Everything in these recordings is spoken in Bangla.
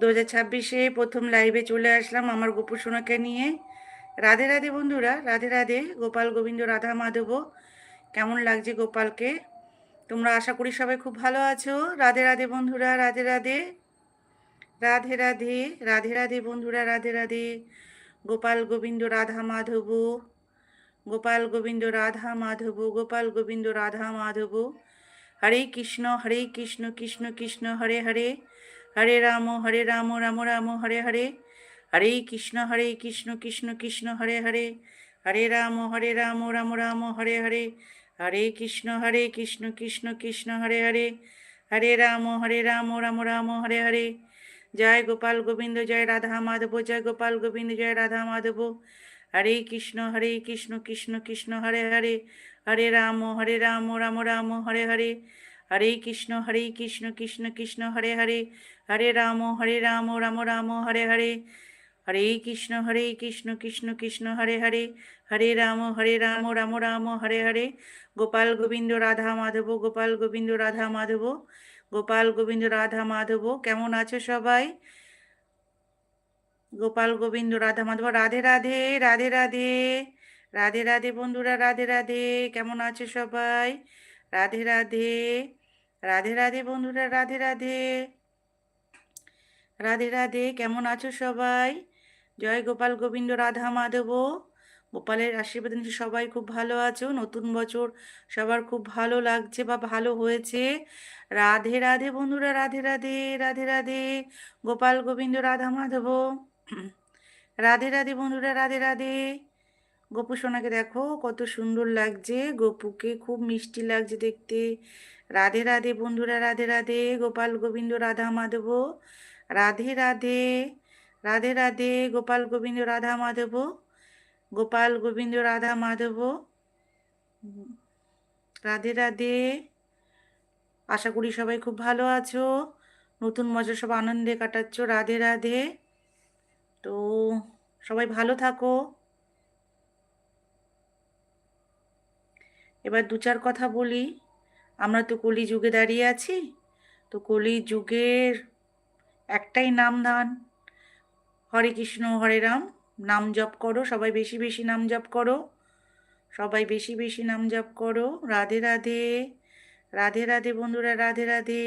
দু হাজার ছাব্বিশে প্রথম লাইভে চলে আসলাম আমার গোপু সোনাকে নিয়ে। রাধে রাধে বন্ধুরা, রাধে রাধে। গোপাল, গোবিন্দ, রাধা, মাধব। কেমন লাগছে গোপালকে? তোমরা আশা করি সবাই খুব ভালো আছো। রাধে রাধে বন্ধুরা, রাধে রাধে। রাধে রাধে রাধে রাধে বন্ধুরা, রাধে রাধে। গোপাল, গোবিন্দ, রাধা, মাধব। গোপাল, গোবিন্দ, রাধা, মাধব। গোপাল, গোবিন্দ, রাধা, মাধব। হরে কৃষ্ণ হরে কৃষ্ণ কৃষ্ণ কৃষ্ণ, হরে হরে। হরে রাম হরে রাম রাম রাম, হরে হরে। হরে কৃষ্ণ হরে কৃষ্ণ কৃষ্ণ কৃষ্ণ, হরে হরে। হরে রাম হরে রাম রাম রাম, হরে হরে। হরে কৃষ্ণ হরে কৃষ্ণ কৃষ্ণ কৃষ্ণ, হরে হরে। হরে রাম হরে রাম রাম রাম, হরে হরে। জয় গোপাল গোবিন্দ, জয় রাধা মাধব, জয় গোপাল গোবিন্দ, জয় রাধা মাধব। হরে কৃষ্ণ হরে কৃষ্ণ কৃষ্ণ কৃষ্ণ, হরে হরে। হরে রাম হরে রাম রাম রাম, হরে হরে। হরে কৃষ্ণ হরে কৃষ্ণ কৃষ্ণ কৃষ্ণ, হরে হরে। হরে রাম হরে রাম রাম রাম হরে হরে হরে কৃষ্ণ হরে কৃষ্ণ কৃষ্ণ কৃষ্ণ হরে হরে হরে রাম হরে রাম রাম রাম হরে হরে গোপাল গোবিন্দ রাধা মাধব গোপাল গোবিন্দ রাধা মাধব গোপাল গোবিন্দ রাধা মাধব কেমন আছো সবাই? গোপাল গোবিন্দ রাধা মাধব রাধে রাধে রাধে রাধে। রাধে রাধে বন্ধুরা, রাধে রাধে। কেমন আছো সবাই? রাধে রাধে। রাধে রাধে বন্ধুরা, রাধে রাধে। রাধে রাধে। কেমন আছো সবাই? জয় গোপাল গোবিন্দ, রাধা মাধব। গোপালের আশীর্বাদ নিয়ে সবাই খুব ভালো আছো। নতুন বছর সবার খুব ভালো লাগছে বা ভালো হয়েছে। রাধে রাধে বন্ধুরা, রাধে রাধে রাধে রাধে। গোপাল গোবিন্দ, রাধা মাধব। রাধে রাধে বন্ধুরা, রাধে রাধে। গোপু সোনাকে দেখো, কত সুন্দর লাগছে। গোপুকে খুব মিষ্টি লাগছে দেখতে। রাধে রাধে বন্ধুরা, রাধে রাধে। গোপাল গোবিন্দ, রাধা মাধব। রাধে রাধে রাধে রাধে, গোপাল গোবিন্দ রাধা মাধব, গোপাল গোবিন্দ রাধা মাধব। রাধে রাধে, আশা করি সবাই খুব ভালো আছো। নতুন মজা সব আনন্দে কাটাচ্ছ। রাধে রাধে। তো সবাই ভালো থাকো। এবার দু চার কথা বলি। আমরা তো কলি যুগে দাঁড়িয়ে আছি। তো কলি যুগের একটাই নাম দান হরে কৃষ্ণ হরে রাম নাম জপ করো সবাই বেশি বেশি নাম জপ করো সবাই বেশি বেশি নাম জপ করো রাধে রাধে রাধে রাধে বন্ধুরা রাধে রাধে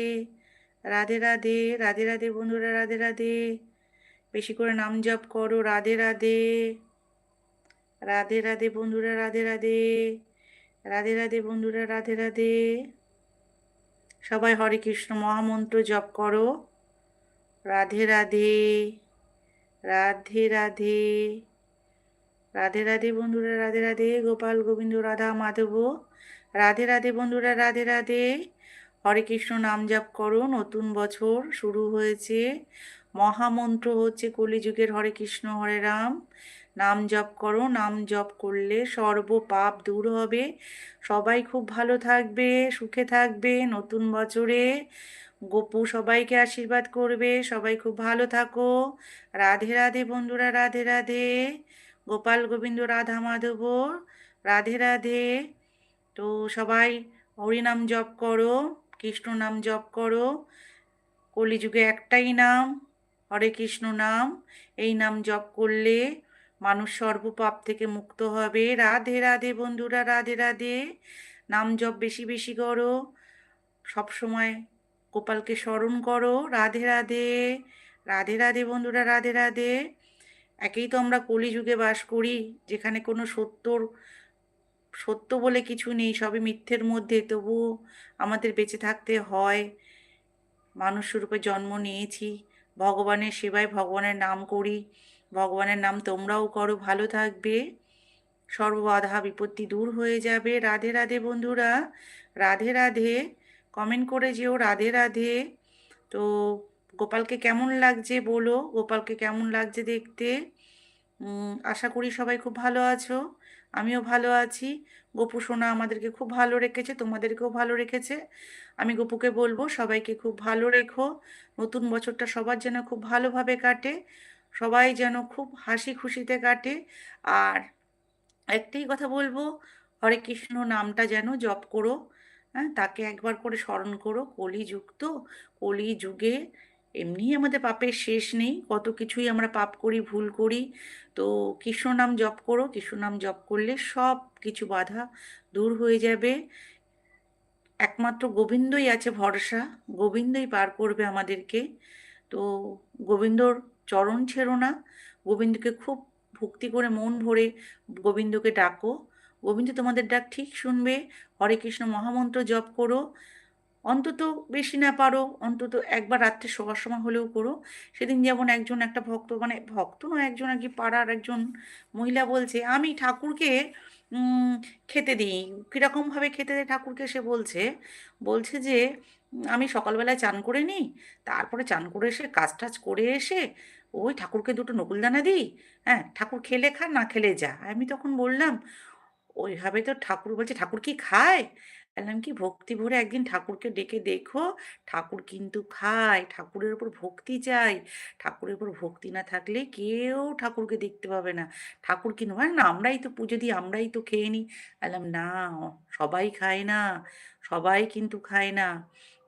রাধে রাধে রাধে রাধে বন্ধুরা রাধে রাধে বেশি করে নাম জপ করো রাধে রাধে রাধে রাধে বন্ধুরা রাধে রাধে রাধে রাধে বন্ধুরা রাধে রাধে সবাই হরে কৃষ্ণ মহামন্ত্র জপ করো রাধে রাধে রাধে রাধে। রাধে রাধে বন্ধুরা, রাধে রাধে গোপাল, গোবিন্দ, রাধা, মাধব। রাধে রাধে বন্ধুরা, রাধে রাধে। হরে কৃষ্ণ, নাম জপ করো। নতুন বছর শুরু হয়েছে। মহামন্ত্র হচ্ছে কলিযুগের হরে কৃষ্ণ, হরে রাম। নাম জপ করো, নাম জপ করলে সর্ব পাপ দূর হবে। সবাই খুব ভালো থাকবে, সুখে থাকবে নতুন বছরে। গোপু সবাইকে আশীর্বাদ করবে। সবাই খুব ভালো থাকো। রাধে রাধে বন্ধুরা, রাধে রাধে। গোপাল, গোবিন্দ, রাধা, মাধব, রাধে রাধে। তো সবাই হরিনাম জপ করো, কৃষ্ণ নাম জপ করো। কলিযুগে একটাই নাম, হরে কৃষ্ণ নাম। এই নাম জপ করলে মানুষ সর্বপাপ থেকে মুক্ত হবে। রাধে রাধে বন্ধুরা, রাধে রাধে। নাম জপ বেশি বেশি করো। সব সময় গোপালকে স্মরণ করো, রাধে রাধে রাধে রাধে বন্ধুরা, রাধে রাধে। একেই তো আমরা কলিযুগে বাস করি, যেখানে কোনো সত্যর, সত্য বলে কিছু নেই, সবই মিথ্যের মধ্যে। তবু আমাদের বেঁচে থাকতে হয়। মানুষরূপে জন্ম নিয়েছি, ভগবানের সেবায় ভগবানের নাম করি। ভগবানের নাম তোমরাও করো, ভালো থাকবে। সর্ববাধা বিপত্তি দূর হয়ে যাবে। রাধে রাধে বন্ধুরা, রাধে রাধে। কমেন্ট করে যেও রাধে রাধে। তো গোপালকে কেমন লাগছে বলো? গোপালকে কেমন লাগছে দেখতে? আশা করি সবাই খুব ভালো আছো। আমিও ভালো আছি। গোপু, সোনা আমাদেরকে খুব ভালো রেখেছে, তোমাদেরকেও ভালো রেখেছে। আমি গোপুকে বলব, সবাইকে খুব ভালো রেখো। নতুন বছরটা সবার যেন খুব ভালোভাবে কাটে, সবাই যেন খুব হাসি খুশিতে কাটে। আর একটাই কথা বলব, হরে কৃষ্ণ নামটা যেন জপ করো। হ্যাঁ তাকে একবার করে স্মরণ করো। কলি যুগ তো কলি যুগে এমনিই আমাদের পাপের শেষ নেই। কত কিছুই আমরা পাপ করি, ভুল করি। তো কৃষ্ণ নাম জপ করো, কৃষ্ণ নাম জপ করলে সব কিছু বাধা দূর হয়ে যাবে। একমাত্র গোবিন্দই আছে ভরসা, গোবিন্দই পার করবে আমাদেরকে। তো গোবিন্দর চরণ ছেড়ো না। গোবিন্দকে খুব ভক্তি করে মন ভরে গোবিন্দকে ডাকো। গোবিন্দ তোমাদের ডাক ঠিক শুনবে। হরে কৃষ্ণ মহামন্ত্র জপ করো। অন্তত বেশি না পারো, অন্তত একবার রাত্রে শোয়ার সময় হলেও করো। সেদিন যেমন একজন একটা ভক্ত মানে ভক্ত নয়, একজন আর কি পাড়ার একজন মহিলা বলছে, আমি ঠাকুরকে খেতে দিই। কীরকমভাবে খেতে দেয় ঠাকুরকে সে বলছে। বলছে যে, আমি সকালবেলায় চান করে নিই তারপরে চান করে এসে কাজ টাজ করে এসে ওই ঠাকুরকে দুটো নকুলদানা দিই। হ্যাঁ ঠাকুর খেলে খা, না খেলে যা। আমি তখন বললাম ওইভাবে তো ঠাকুর বলছে, ঠাকুর কি খায়? বললাম, কি ভক্তি ভরে একদিন ঠাকুরকে ডেকে দেখো, ঠাকুর কিন্তু খায়, ঠাকুরের উপর ভক্তি চাই, ঠাকুরের উপর ভক্তি না থাকলে কেউ ঠাকুরকে দেখতে পাবে না, ঠাকুর কিন্তু হয় না, আমরাই তো পুজো দিই, আমরাই তো খেয়ে নিই। বললাম, না, সবাই খায় না, সবাই কিন্তু খায় না।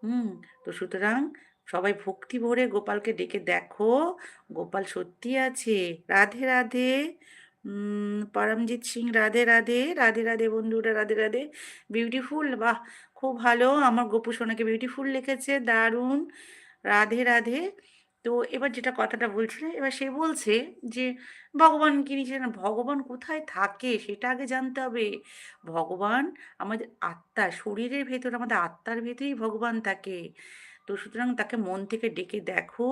হুম, তো সুতরাং সবাই ভক্তি ভরে গোপালকে ডেকে দেখো, গোপাল সত্যি আছে, রাধে রাধে। পরমজিৎ সিং, রাধে রাধে রাধে রাধে বন্ধুরা, রাধে রাধে। বিউটিফুল বাহ, খুব ভালো। আমার গোপু সোনাকে বিউটিফুল লিখেছে, দারুণ। রাধে রাধে। তো এবার যেটা কথাটা বলছিল এবার সে বলছে যে, ভগবান কি নিচে না, ভগবান কোথায় থাকে? সেটা আগে জানতে হবে। ভগবান আমাদের আত্মা, শরীরের ভেতর, আমাদের আত্মার ভেতরেই ভগবান থাকে। তো সুতরাং তাকে মন থেকে ডেকে দেখো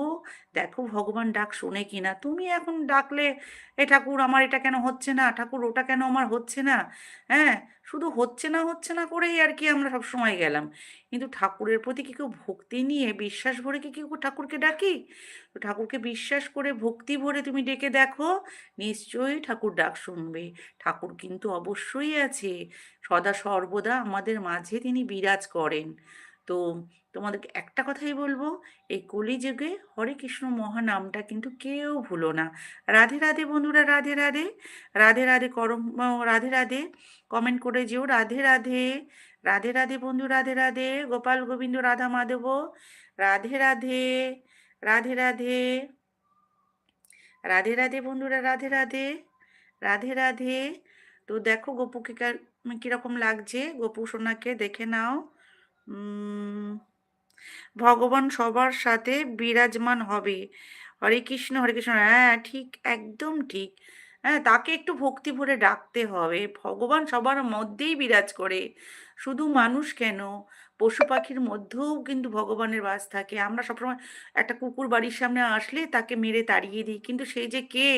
দেখো ভগবান ডাক শোনে কি না তুমি এখন ডাকলে, এ ঠাকুর, আমার এটা কেন হচ্ছে না? ঠাকুর, ওটা কেন আমার হচ্ছে না? হ্যাঁ শুধু হচ্ছে না হচ্ছে না করেই আর কি আমরা সবসময় গেলাম। কিন্তু ঠাকুরের প্রতি কি কেউ ভক্তি নিয়ে, বিশ্বাস ভরে কি কেউ ঠাকুরকে ডাকি? তো ঠাকুরকে বিশ্বাস করে, ভক্তি ভরে তুমি ডেকে দেখো, নিশ্চয়ই ঠাকুর ডাক শুনবে। ঠাকুর কিন্তু অবশ্যই আছে। সদা সর্বদা আমাদের মাঝে তিনি বিরাজ করেন। তো তোমাদেরকে একটা কথাই বলব এই কলিযুগে হরে কৃষ্ণ মহানামটা কিন্তু কেউ ভুলো না রাধে রাধে বন্ধুরা রাধে রাধে রাধে রাধে করম রাধে রাধে কমেন্ট করে যেও রাধে রাধে রাধে রাধে বন্ধু রাধে রাধে গোপাল গোবিন্দ রাধা মাধব রাধে রাধে রাধে রাধে রাধে রাধে বন্ধুরা রাধে রাধে রাধে রাধে তো দেখো গোপুকে কীরকম লাগছে গোপু সোনাকে দেখে নাও ভগবান সবার সাথে বিরাজমান হবে। হরে কৃষ্ণ হরে কৃষ্ণ। হ্যাঁ ঠিক একদম ঠিক। হ্যাঁ তাকে একটু ভক্তি ভরে ডাকতে হবে। ভগবান সবার মধ্যেই বিরাজ করে। শুধু মানুষ কেন? পশু পাখির মধ্যেও কিন্তু ভগবানের বাস থাকে। আমরা সবসময় একটা কুকুর বাড়ির সামনে আসলে তাকে মেরে তাড়িয়ে দিই। কিন্তু সেই যে কে,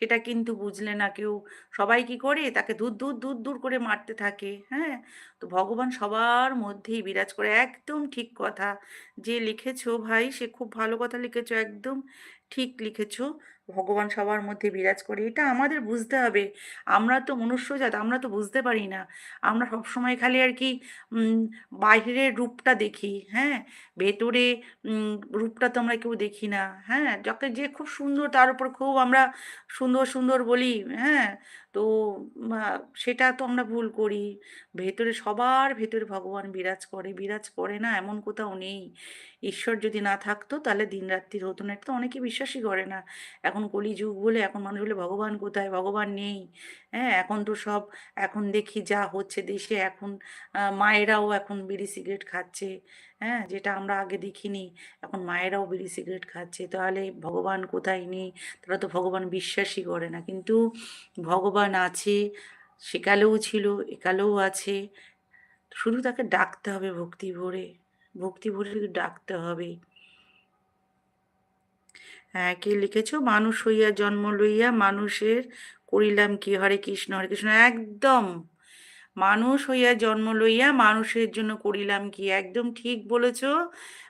সেটা কিন্তু বুঝলে না কেউ। সবাই কি করে? তাকে দূর দূর দূর দূর করে মারতে থাকে। হ্যাঁ? তো ভগবান সবার মধ্যেই বিরাজ করে। একদম ঠিক কথা। যে লিখেছো ভাই, সে খুব ভালো কথা লিখেছো। একদম ঠিক লিখেছো। ভগবান সবার মধ্যে বিরাজ করে, এটা আমাদের বুঝতে হবে। আমরা তো মনুষ্যজাত আমরা তো বুঝতে পারি না। আমরা সবসময় খালি আর কি বাইরের রূপটা দেখি হ্যাঁ? ভেতরে রূপটা তো আমরা কেউ দেখি না হ্যাঁ? যাকে যে খুব সুন্দর, তার উপর খুব আমরা সুন্দর সুন্দর বলি হ্যাঁ? তো সেটা তো আমরা ভুল করি। ভেতরে সবার ভেতরে ভগবান বিরাজ করে বিরাজ করে না, এমন কোথাও নেই। ঈশ্বর যদি না থাকতো, তাহলে দিন রাত্রির হতো না এটা তো অনেকে বিশ্বাসই করে না। এখন কলিযুগ বলে, এখন মানুষ বলে, ভগবান কোথায়? ভগবান নেই। হ্যাঁ এখন তো সব, এখন দেখি যা হচ্ছে দেশে, এখন মায়েরাও এখন বিড়ি সিগারেট খাচ্ছে। হ্যাঁ? যেটা আমরা আগে দেখিনি। এখন মায়েরাও বিড়ি সিগারেট খাচ্ছে। তাহলে ভগবান কোথায় নেই? তারা তো ভগবান বিশ্বাসই করে না। কিন্তু ভগবান আছে, সেকালেও ছিল, একালেও আছে। শুধু তাকে ডাকতে হবে ভক্তি ভরে। ভক্তি ভরে শুধু ডাকতে হবে। হ্যাঁ কে লিখেছ? মানুষ হইয়া জন্ম লইয়া মানুষের করিলাম কি? হরে কৃষ্ণ হরে কৃষ্ণ, একদম। মানুষ হইয়া জন্ম লইয়া মানুষের জন্য করিলাম কি? একদম ঠিক বলেছ।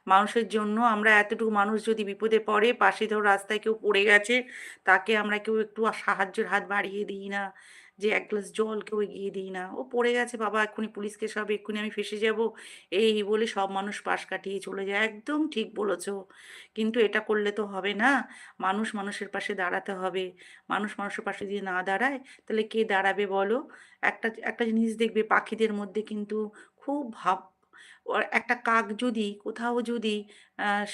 মানুষের জন্য আমরা এতটুকু মানুষ যদি বিপদে পড়ে, পাশে ধর রাস্তায় কেউ পড়ে গেছে, তাকে আমরা কেউ একটু সাহায্যের হাত বাড়িয়ে দিই না। যে এক গ্লাস জল কেউ এগিয়ে দিই না। ও পড়ে গেছে, বাবা, এক্ষুনি পুলিশকে সব, এক্ষুনি আমি ফেসে যাব। এই বলে সব মানুষ পাশ কাটিয়ে চলে যায়। একদম ঠিক বলেছ। কিন্তু এটা করলে তো হবে না। মানুষ মানুষের পাশে দাঁড়াতে হবে। মানুষ মানুষের পাশে যদি না দাঁড়ায়, তাহলে কে দাঁড়াবে বলো? একটা একটা জিনিস দেখবে পাখিদের মধ্যে কিন্তু খুব ভাব একটা কাক যদি, কোথাও যদি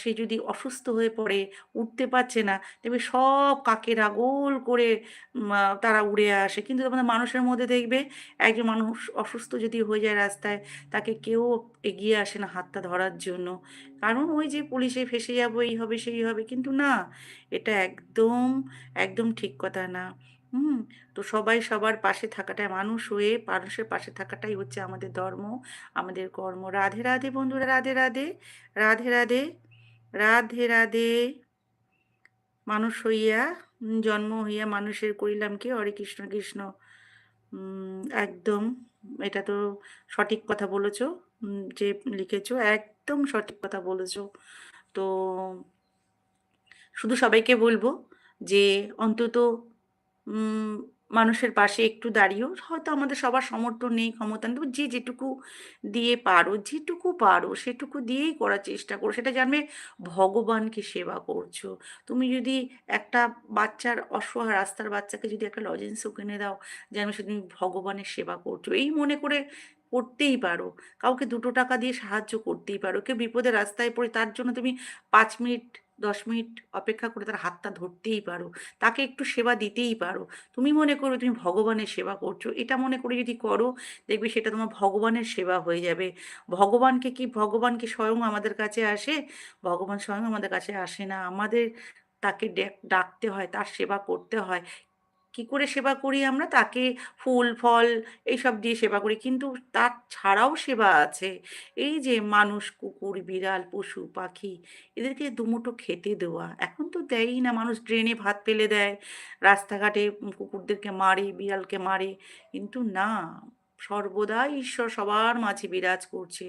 সে যদি অসুস্থ হয়ে পড়ে, উঠতে পারছে না, দেখবে সব কাকেরা গোল করে তারা উড়ে আসে। কিন্তু তোমাদের মানুষের মধ্যে দেখবে, একজন মানুষ অসুস্থ যদি হয়ে যায় রাস্তায়, তাকে কেউ এগিয়ে আসে না হাতটা ধরার জন্য। কারণ ওই যে পুলিশে ফেসে যাব, এই হবে, সেই হবে, কিন্তু না, এটা একদম একদম ঠিক কথা না। হুম, তো সবাই সবার পাশে থাকাটাই, মানুষ হয়ে মানুষের পাশে থাকাটাই হচ্ছে আমাদের ধর্ম, আমাদের কর্ম। রাধে রাধে বন্ধুরা, রাধে রাধে রাধে রাধে রাধে রাধে। মানুষ হইয়া জন্ম হইয়া মানুষের করিলাম কি হরে কৃষ্ণ কৃষ্ণ। একদম এটা তো সঠিক কথা বলেছ যে লিখেছো, একদম সঠিক কথা বলেছ। তো শুধু সবাইকে বলব যে অন্তত মানুষের পাশে একটু দাঁড়িয়েও হয়তো আমাদের সবার সমর্থন নেই, ক্ষমতা নেই। যে যেটুকু দিয়ে পারো, যেটুকু পারো, সেটুকু দিয়েই করার চেষ্টা করো। সেটা জানবে ভগবানকে সেবা করছ। তুমি যদি একটা বাচ্চার অসহায় রাস্তার বাচ্চাকে যদি একটা লজেন্সও কিনে দাও জানবে সে তুমি ভগবানের সেবা করছ, এই মনে করে করতেই পারো। কাউকে দুটো টাকা দিয়ে সাহায্য করতেই পারো। কেউ বিপদে রাস্তায় পড়ে তার জন্য তুমি পাঁচ মিনিট দশ মিনিট অপেক্ষা করে তার হাতটা ধরতেই পারো, তাকে একটু সেবা দিতেই পারো। তুমি মনে করো তুমি ভগবানের সেবা করছ, এটা মনে করে যদি করো, দেখবে সেটা তোমার ভগবানের সেবা হয়ে যাবে। ভগবানকে কি ভগবানকে স্বয়ং আমাদের কাছে আসে? ভগবান স্বয়ং আমাদের কাছে আসে না। আমাদের তাকে ডাকতে হয়, তার সেবা করতে হয়। কি করে সেবা করি আমরা? তাকে ফুল, ফল এইসব দিয়ে সেবা করি। কিন্তু তার ছাড়াও সেবা আছে। এই যে মানুষ, কুকুর, বিড়াল, পশু, পাখি, এদেরকে দুমুটো খেতে দেওয়া। এখন তো দেয়ই না। মানুষ ড্রেনে ভাত ফেলে দেয়। রাস্তাঘাটে কুকুরদেরকে মারে, বিড়ালকে মারে। কিন্তু না, সর্বদা ঈশ্বর সবার মাঝে বিরাজ করছে।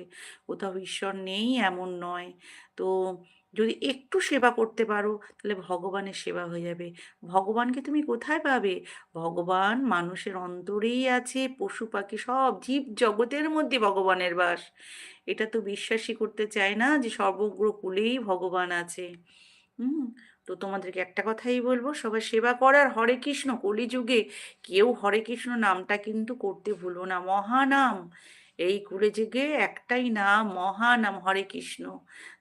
কোথাও ঈশ্বর নেই এমন নয়। তো যদি একটু সেবা করতে পারো, তাহলে ভগবানের সেবা হয়ে যাবে। ভগবানকে তুমি কোথায় পাবে? ভগবান মানুষের অন্তরেই আছে, পশু পাখি সব জীব জগতের মধ্যে ভগবানের বাস। এটা তো বিশ্বাসই করতে চায় না যে সর্বগ্র কুলেই ভগবান আছে। হুম, তো তোমাদেরকে একটা কথাই বলব সবাই সেবা করার হরে কৃষ্ণ কলিযুগে। কেউ হরে কৃষ্ণ নামটা কিন্তু করতে ভুলো না, মহানাম। এই কুলে যুগে একটাই নাম হরে কৃষ্ণ।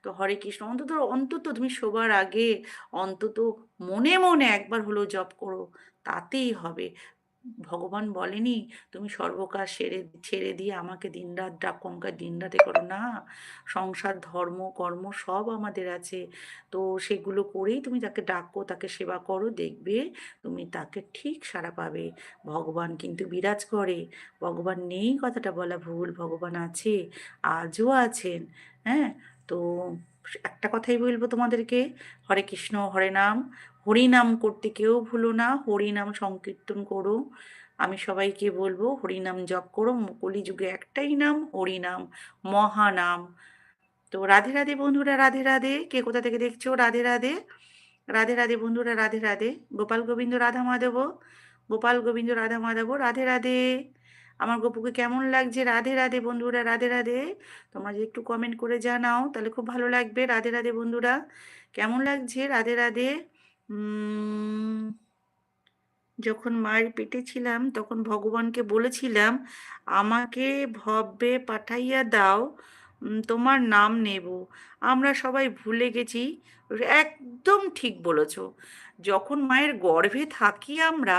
তো হরে কৃষ্ণ, অন্তত অন্তত তুমি শোবার আগে অন্তত মনে মনে একবার হলো জপ করো, তাতেই হবে। ভগবান বলেনি, তুমি সর্বকাশ সেরে, ছেড়ে দিয়ে আমাকে দিনরাত ডাকঙ্কার দিনরাতে করো। না, সংসার, ধর্ম, কর্ম সব আমাদের আছে। তো সেগুলো করেই তুমি তাকে ডাকো, তাকে সেবা করো, দেখবে তুমি তাকে ঠিক সারা পাবে। ভগবান কিন্তু বিরাজ করে, ভগবান নেই কথাটা বলা ভুল, ভগবান আছে, আজও আছেন হ্যাঁ? তো একটা কথাই বলব তোমাদেরকে, হরে কৃষ্ণ, হরে নাম, হরিনাম করতে কেউ ভুলো না, হরিনাম সংকীর্তন করো। আমি সবাইকে বলব, হরিনাম জপ করো কলিযুগে একটাই নাম, হরিনাম, মহানাম। তো রাধে রাধে বন্ধুরা, রাধে রাধে। কে কোথা থেকে দেখছ? রাধে রাধে। রাধে রাধে বন্ধুরা, রাধে রাধে। গোপাল গোবিন্দ, রাধা মাধব। গোপাল গোবিন্দ, রাধা মাধব, রাধে রাধে। আমার গপুকে কেমন লাগছে? রাধে রাধে বন্ধুরা, রাধে রাধে। তোমরা যদি একটু কমেন্ট করে জানাও, তাহলে খুব ভালো লাগবে। রাধে রাধে বন্ধুরা, কেমন লাগছে? রাধে রাধে। যখন মায়ের পেটে ছিলাম, তখন ভগবানকে বলেছিলাম, আমাকে ভব্যে পাঠাইয়া দাও তোমার নাম নেব। আমরা সবাই ভুলে গেছি, একদম ঠিক বলেছ। যখন মায়ের গর্ভে থাকি আমরা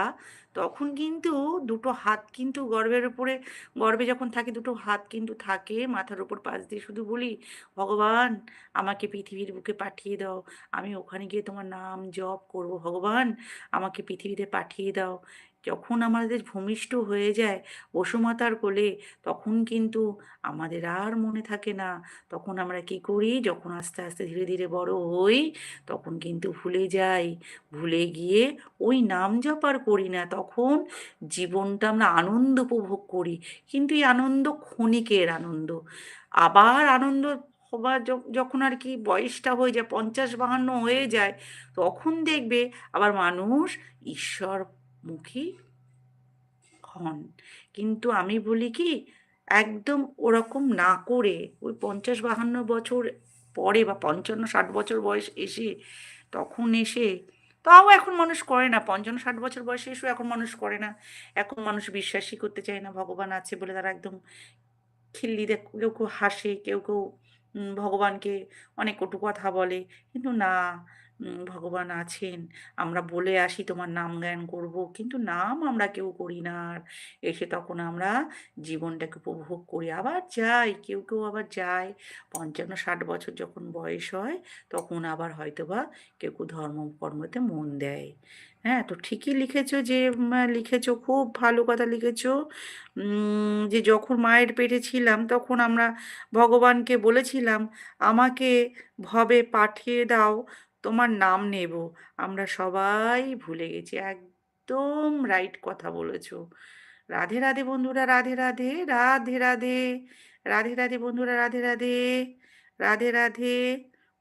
তখন কিন্তু দুটো হাত কিন্তু গর্বের উপরে, গর্বে যখন থাকে দুটো হাত কিন্তু থাকে মাথার উপর পাশ দিয়ে শুধু বলি, ভগবান, আমাকে পৃথিবীর বুকে পাঠিয়ে দাও। আমি ওখানে গিয়ে তোমার নাম জপ করব। ভগবান, আমাকে পৃথিবীতে পাঠিয়ে দাও। যখন আমাদের ভূমিষ্ঠ হয়ে যায় বসুমাতার কোলে, তখন কিন্তু আমাদের আর মনে থাকে না। তখন আমরা কি করি? যখন আস্তে আস্তে ধীরে ধীরে বড় হই, তখন কিন্তু ভুলে যাই। ভুলে গিয়ে ওই নাম জপার করি না। তখন জীবনটা আমরা আনন্দ উপভোগ করি। কিন্তু এই আনন্দ ক্ষণিকের আনন্দ। আবার আনন্দ হবার যখন আর কি বয়সটা হয়ে যায়, পঞ্চাশ বাহান্ন হয়ে যায়, তখন দেখবে আবার মানুষ ঈশ্বর মুখী হন। কিন্তু আমি বলি কি, একদম ওরকম না করে ওই পঞ্চাশ বাহান্ন বছর পরে বা পঞ্চান্ন ষাট বছর বয়স এসে তখন এসে তাও এখন মানুষ করে না, পঞ্চান্ন ষাট বছর বয়সে এসেও এখন মানুষ করে না। এখন মানুষ বিশ্বাসই করতে চায় না, ভগবান আছে বলে তারা একদম খিল্লি দেখ কেউ কেউ হাসে, কেউ কেউ ভগবানকে অনেক কটু কথা বলে। কিন্তু না ভগবান আছেন, আমরা বলে আসি তোমার নাম জ্ঞান করব, কিন্তু নাম আমরা কেউ করি না। আর এসে তখন আমরা জীবনটাকে উপভোগ করি। আবার যাই, কেউ কেউ আবার যায়। পঞ্চান্ন, ষাট বছর যখন বয়স হয়, তখন আবার হয়তোবা কেউ কেউ ধর্ম কর্মতে মন দেয়। হ্যাঁ তো ঠিকই লিখেছো যে লিখেছো, খুব ভালো কথা লিখেছো। যে যখন মায়ের পেটে ছিলাম, তখন আমরা ভগবানকে বলেছিলাম, আমাকে ভবে পাঠিয়ে দাও তোমার নাম নেব আমরা সবাই ভুলে গেছি একদম রাইট কথা বলেছ রাধে রাধে বন্ধুরা রাধে রাধে রাধে রাধে রাধে রাধে বন্ধুরা রাধে রাধে রাধে রাধে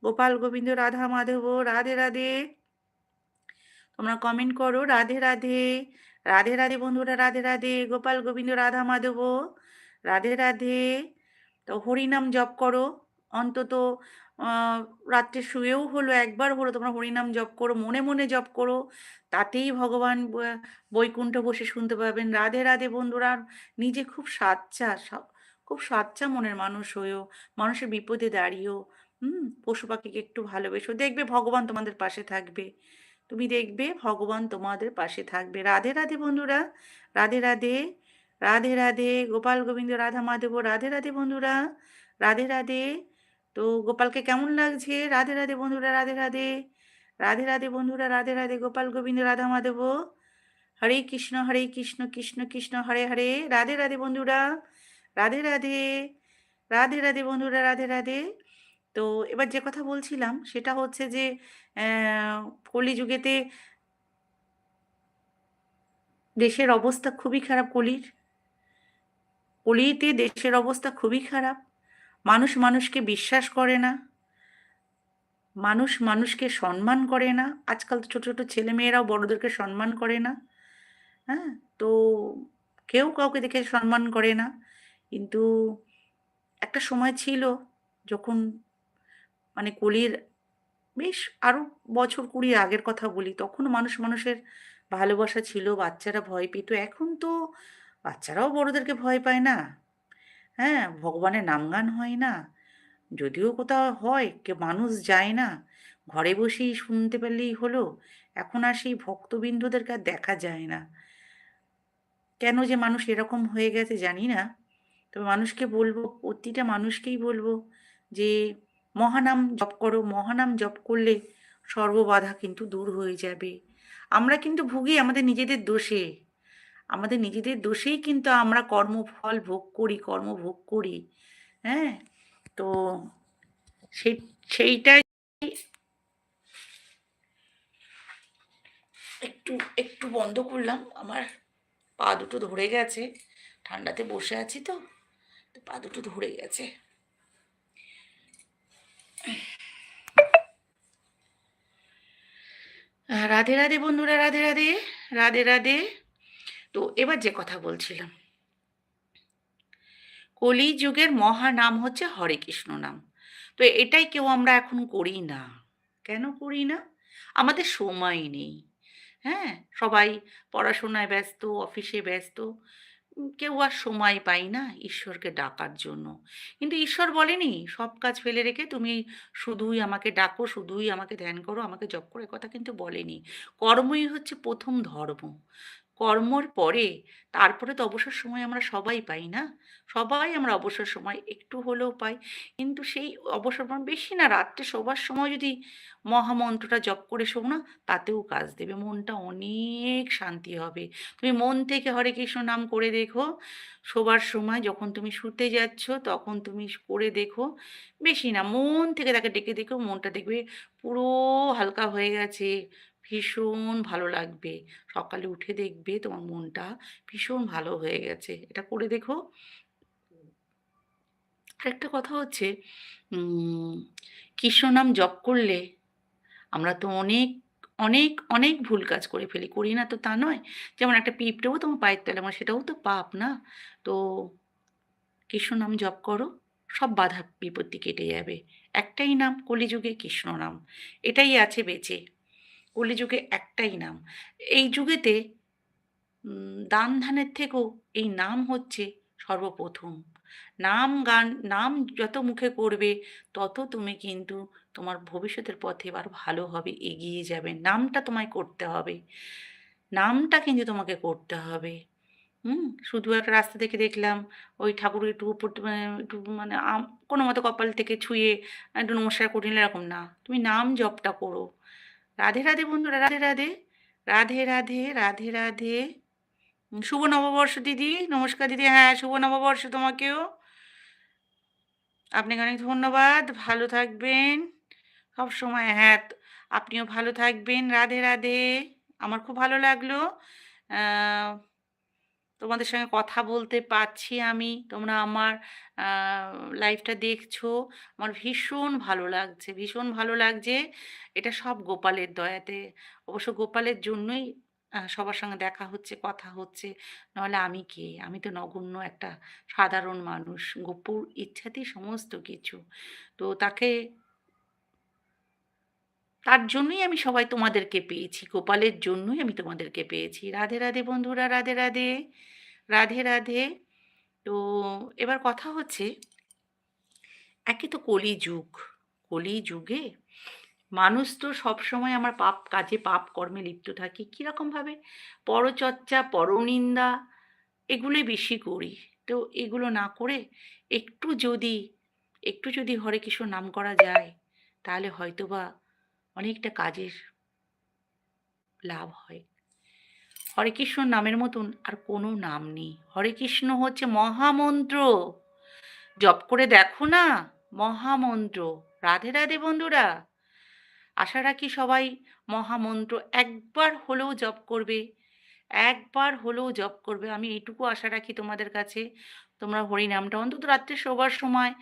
গোপাল গোবিন্দ রাধা মাধব রাধে রাধে তোমরা কমেন্ট করো রাধে রাধে রাধে রাধে বন্ধুরা রাধে রাধে গোপাল গোবিন্দ রাধা মাধব রাধে রাধে তো হরিনাম জপ করো অন্তত রাত্রে শুয়েও হলো একবার হলো তোমরা হরিনাম জপ করো, মনে মনে জপ করো। তাতেই ভগবান বৈকুণ্ঠ বসে শুনতে পাবেন। রাধে রাধে বন্ধুরা, নিজে খুব সাচ্চা খুব সাচ্চা মনের মানুষ হয়েও, মানুষের বিপদে দাঁড়িয়েও, হুম, পশু পাখিকে একটু ভালোবেসো। দেখবে ভগবান তোমাদের পাশে থাকবে। তুমি দেখবে ভগবান তোমাদের পাশে থাকবে। রাধে রাধে বন্ধুরা, রাধে রাধে রাধে রাধে, গোপাল, গোবিন্দ, রাধা, মাধব, রাধে রাধে বন্ধুরা, রাধে রাধে তো গোপালকে কেমন লাগছে? রাধে রাধে বন্ধুরা, রাধে রাধে। রাধে রাধে বন্ধুরা, রাধে রাধে গোপাল, গোবিন্দ, রাধা, মাধব। হরে কৃষ্ণ হরে কৃষ্ণ কৃষ্ণ কৃষ্ণ, হরে হরে। রাধে রাধে বন্ধুরা, রাধে রাধে। রাধে রাধে বন্ধুরা, রাধে রাধে। তো এবার যে কথা বলছিলাম সেটা হচ্ছে যে কলিযুগেতে দেশের অবস্থা খুবই খারাপ কলির। কলিতে দেশের অবস্থা খুবই খারাপ। মানুষ মানুষকে বিশ্বাস করে না। মানুষ মানুষকে সম্মান করে না। আজকাল তো ছোটো ছোটো ছেলেমেয়েরাও বড়দেরকে সম্মান করে না। হ্যাঁ তো কেউ কাউকে দেখে সম্মান করে না। কিন্তু একটা সময় ছিল যখন মানে কলির বেশ আরও বছর কুড়ি আগের কথা বলি তখনও মানুষ মানুষের ভালোবাসা ছিল, বাচ্চারা ভয় পেত। এখন তো বাচ্চারাও বড়োদেরকে ভয় পায় না। হ্যাঁ ভগবানের নামগান হয় না। যদিও কোথাও হয় কে মানুষ যায় না। ঘরে বসেই শুনতে পারলেই হলো, এখন আর সেই ভক্তবিন্দুদেরকে আর দেখা যায় না। কেন যে মানুষ এরকম হয়ে গেছে জানি না। তবে মানুষকে বলব, প্রতিটা মানুষকেই বলব যে, মহানাম জপ করো, মহানাম জপ করলে সর্ববাধা কিন্তু দূর হয়ে যাবে। আমরা কিন্তু ভুগি আমাদের নিজেদের দোষে। আমাদের নিজেদের দোষেই কিন্তু আমরা কর্মফল ভোগ করি, কর্ম ভোগ করি। হ্যাঁ? তো সেই সেইটাই একটু একটু বন্ধ করলাম। আমার পা দুটো ধরে গেছে। ঠান্ডাতে বসে আছি তো। তো পা দুটো ধরে গেছে। রাধে রাধে বন্ধুরা, রাধে রাধে। রাধে রাধে। তো এবার যে কথা বলছিলাম। কলি যুগের মহা নাম হচ্ছে হরে কৃষ্ণ নাম। তো এটাই কেউ আমরা এখন করি না। কেন করি না? আমাদের সময় নেই। হ্যাঁ? সবাই পড়াশোনায় ব্যস্ত, অফিসে ব্যস্ত। কেউ আর সময় পাই না ঈশ্বরকে ডাকার জন্য। কিন্তু ঈশ্বর বলেনি, সব কাজ ফেলে রেখে তুমি শুধুই আমাকে ডাকো, শুধুই আমাকে ধ্যান করো, আমাকে জপ করো কথা কিন্তু বলেনি। কর্মই হচ্ছে প্রথম ধর্ম। কর্মর পরে তারপরে তো অবসর সময় আমরা সবাই পাই, না? সবাই আমরা অবসর সময় একটু হলেও পাই। কিন্তু সেই অবসর সময় বেশি না, রাত্রে শোবার সময় যদি মহামন্ত্রটা জপ করে শোও না, তাতেও কাজ দেবে, মনটা অনেক শান্তি হবে। তুমি মন থেকে হরে কৃষ্ণ নাম করে দেখো, শোবার সময় যখন তুমি শুতে যাচ্ছ, তখন তুমি করে দেখো। বেশি না, মন থেকে তাকে ডেকে দেখো, মনটা দেখবে পুরো হালকা হয়ে গেছে। ভীষণ ভালো লাগবে। সকালে উঠে দেখবে তোমার মনটা ভীষণ ভালো হয়ে গেছে। এটা করে দেখো। আরেকটা কথা হচ্ছে কৃষ্ণ নাম জপ করলে আমরা তো অনেক অনেক অনেক ভুল কাজ করে ফেলি। করি না তো তা নয়। যেমন একটা পিঁপড়েও তোমার পায়ের তলে আমার সেটাও তো পাপ না? তো কৃষ্ণ নাম জপ করো, সব বাধা বিপত্তি কেটে যাবে। একটাই নাম, কলিযুগে কৃষ্ণ নাম। এটাই আছে বেঁচে। কলিযুগে একটাই নাম। এই যুগেতে দান ধ্যানের থেকেও এই নাম হচ্ছে সর্বপ্রথম। নাম গান, নাম যত মুখে করবে তত তুমি কিন্তু তোমার ভবিষ্যতের পথে এবার ভালো হবে, এগিয়ে যাবে। নামটা তোমায় করতে হবে। নামটা কিন্তু তোমাকে করতে হবে। হুম? শুধু একটা রাস্তা থেকে দেখলাম, ওই ঠাকুর একটু উপর মানে একটু মানে কোনো মতো কপাল থেকে ছুঁয়ে একটু নমস্কার করে এরকম না। তুমি নাম জপটা করো। রাধে রাধে বন্ধুরা, রাধে রাধে। রাধে রাধে রাধে রাধে। শুভ নববর্ষ দিদি, নমস্কার দিদি। হ্যাঁ শুভ নববর্ষ তোমাকেও। আপনাকে অনেক ধন্যবাদ। ভালো থাকবেন। সব সময় হ্যাঁ আপনিও ভালো থাকবেন। রাধে রাধে। আমার খুব ভালো লাগল। তোমাদের সঙ্গে কথা বলতে পারছি আমি। তোমরা আমার লাইফটা দেখছ। আমার ভীষণ ভালো লাগছে, ভীষণ ভালো লাগছে। এটা সব গোপালের দয়াতে। অবশ্য গোপালের জন্যই সবার সঙ্গে দেখা হচ্ছে, কথা হচ্ছে। নাহলে আমি কে? আমি তো নগণ্য একটা সাধারণ মানুষ। গোপুর ইচ্ছাতেই সমস্ত কিছু। তো তাকে, তার জন্যই আমি সবাই তোমাদেরকে পেয়েছি। গোপালের জন্যই আমি তোমাদেরকে পেয়েছি। রাধে রাধে বন্ধুরা, রাধে রাধে। রাধে রাধে। তো এবার কথা হচ্ছে, একে তো কলি যুগ কলি যুগে মানুষ তো সবসময় আমার পাপ কাজে, পাপ কর্মে লিপ্ত থাকি। কীরকমভাবে পরচর্চা, পরনিন্দা, এগুলোই বেশি করি। তো এগুলো না করে একটু যদি একটু যদি হরে কৃষ্ণ নাম করা যায়, তাহলে হয়তোবা অনেকটা কাজের লাভ হয়। হরে কৃষ্ণ নামের মতন আর কোনো নাম নেই। হরে কৃষ্ণ হচ্ছে মহামন্ত্র। জপ করে দেখো না, মহামন্ত্র। রাধে রাধে বন্ধুরা, আশা রাখি সবাই মহামন্ত্র একবার হলেও জপ করবে, একবার হলেও জপ করবে। আমি এইটুকু আশা রাখি তোমাদের কাছে। তোমরা হরিনামটা অন্তত রাত্রে শোবার সময়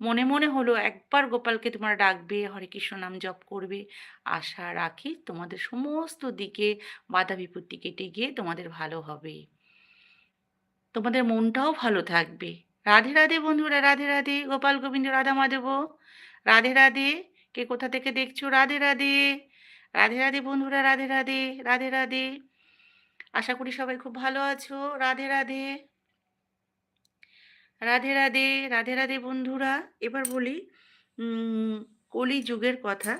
মনে মনে হলো একবার গোপালকে তোমরা ডাকবে, হরে কৃষ্ণ, নাম জপ করবে। আশা রাখি তোমাদের সমস্ত দিকে বাধা বিপত্তি কেটে গিয়ে তোমাদের ভালো হবে। তোমাদের মনটাও ভালো থাকবে। রাধে রাধে বন্ধুরা, রাধে রাধে। গোপাল, গোবিন্দ, রাধা, মাধব। রাধে রাধে। কে কোথা থেকে দেখছ? রাধে রাধে। রাধে রাধে বন্ধুরা, রাধে রাধে। রাধে রাধে। আশা করি সবাই খুব ভালো আছো। রাধে রাধে। রাধে রাধে রাধে রাধে বন্ধুরা, এবার বলি কলি যুগের কথা।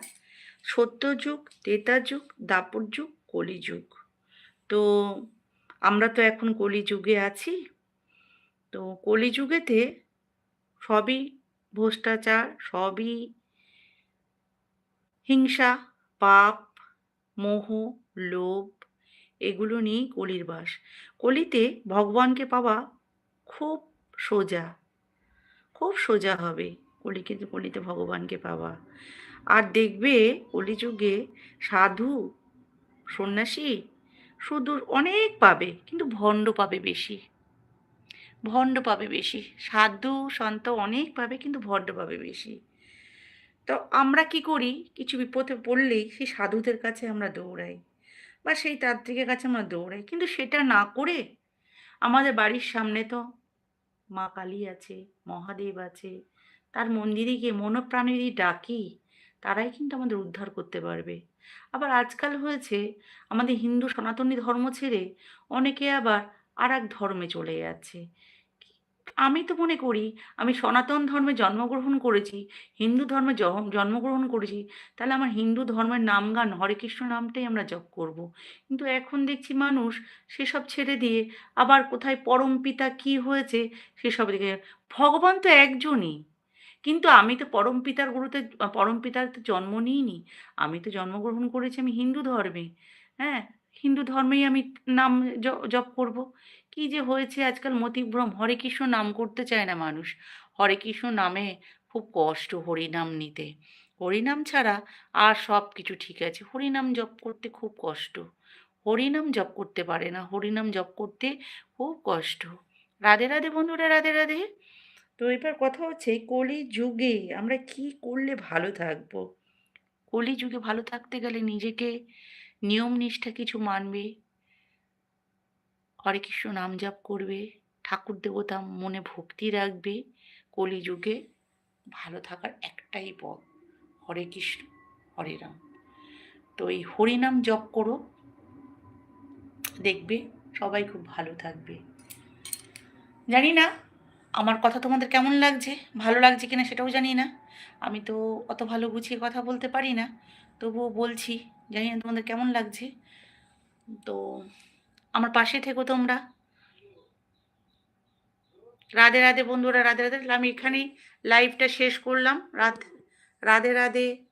সত্য যুগ ত্রেতা যুগ দাপর যুগ কলি যুগ তো আমরা তো এখন কলি যুগে আছি। তো কলি যুগেতে সবই ভ্রষ্টাচার, সবই হিংসা, পাপ, মোহ, লোভ, এগুলো নিয়েই কলির বাস। কলিতে ভগবানকে পাওয়া খুব সোজা। খুব সোজা হবে কলিকে কলিতে ভগবানকে পাওয়া। আর দেখবে কলিযুগে সাধু, সন্ন্যাসী, সুদূর অনেক পাবে, কিন্তু ভণ্ড পাবে বেশি। ভণ্ড পাবে বেশি। সাধু, সন্ত অনেক পাবে, কিন্তু ভণ্ড পাবে বেশি। তো আমরা কি করি? কিছু বিপদে পড়লেই সেই সাধুদের কাছে আমরা দৌড়াই বা সেই তান্ত্রিকের কাছে আমরা দৌড়াই। কিন্তু সেটা না করে আমাদের বাড়ির সামনে তো মা কালী আছে, মহাদেব আছে, তার মন্দিরে গিয়ে মনপ্রাণে যদি ডাকি, তারাই কিন্তু আমাদের উদ্ধার করতে পারবে। আবার আজকাল হয়েছে, আমাদের হিন্দু সনাতনী ধর্ম ছেড়ে অনেকে আবার আর এক ধর্মে চলে যাচ্ছে। আমি তো মনে করি, আমি সনাতন ধর্মে জন্মগ্রহণ করেছি, হিন্দু ধর্মে জন্মগ্রহণ করেছি, তাহলে আমার হিন্দু ধর্মের নাম গান, হরে কৃষ্ণ নামটাই আমরা জপ করব। কিন্তু এখন দেখছি মানুষ সেসব ছেড়ে দিয়ে আবার কোথায় পরম পিতা কী হয়েছে সেসব দিকে ভগবান তো একজনই। কিন্তু আমি তো পরম পিতার গুরুতে, পরম পিতার তো জন্ম নিইনি, আমি তো জন্মগ্রহণ করেছি আমি হিন্দু ধর্মে। হ্যাঁ হিন্দু ধর্মেই আমি নাম জপ করব। কি যে হয়েছে আজকাল মতিভ্রম? হরে কৃষ্ণ নাম করতে চায় না মানুষ। হরে কৃষ্ণ নামে খুব কষ্ট হরিনাম নিতে। হরিনাম ছাড়া আর সব কিছু ঠিক আছে। হরিনাম জপ করতে খুব কষ্ট। হরিনাম জপ করতে পারে না। হরিনাম জপ করতে খুব কষ্ট। রাধে রাধে বন্ধুরা, রাধে রাধে। তো এবার কথা হচ্ছে কলি যুগে আমরা কি করলে ভালো থাকব? কলি যুগে ভালো থাকতে গেলে নিজেকে নিয়ম নিষ্ঠা কিছু মানবে। হরে কৃষ্ণ নাম জপ করবে, ঠাকুর দেবতা মনে ভক্তি রাখবে, কলিযুগে ভালো থাকার একটাই পথ, হরে কৃষ্ণ, হরে রাম। তো এই হরিনাম জপ করো, দেখবে সবাই খুব ভালো থাকবে। জানি না, আমার কথা তোমাদের কেমন লাগছে, ভালো লাগছে কিনা সেটাও জানি না। আমি তো অত ভালো গুছিয়ে কথা বলতে পারি না, তবুও বলছি, জানি না তোমাদের কেমন লাগছে। তো আমার পাশে থেকো তোমরা। রাধে রাধে বন্ধুরা, রাধে রাধে। আমি এখানেই লাইভটা শেষ করলাম। রাধ, রাধে রাধে।